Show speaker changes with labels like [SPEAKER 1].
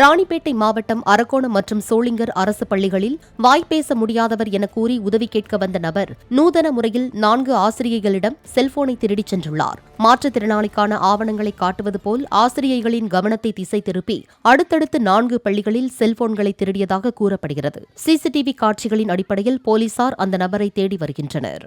[SPEAKER 1] ராணிப்பேட்டை மாவட்டம் அரக்கோணம் மற்றும் சோளிங்கர் அரசு பள்ளிகளில் வாய்ப்பேச முடியாதவர் என கூறி உதவி கேட்க வந்த நபர் நூதன முறையில் நான்கு ஆசிரியைகளிடம் செல்போனை திருடிச் சென்றுள்ளார். மாற்றுத்திறனாளிக்கான ஆவணங்களை காட்டுவது போல் ஆசிரியைகளின் கவனத்தை திசை திருப்பி அடுத்தடுத்து நான்கு பள்ளிகளில் செல்போன்களை திருடியதாக கூறப்படுகிறது. சிசிடிவி காட்சிகளின் அடிப்படையில் போலீசார் அந்த நபரை தேடி வருகின்றனர்.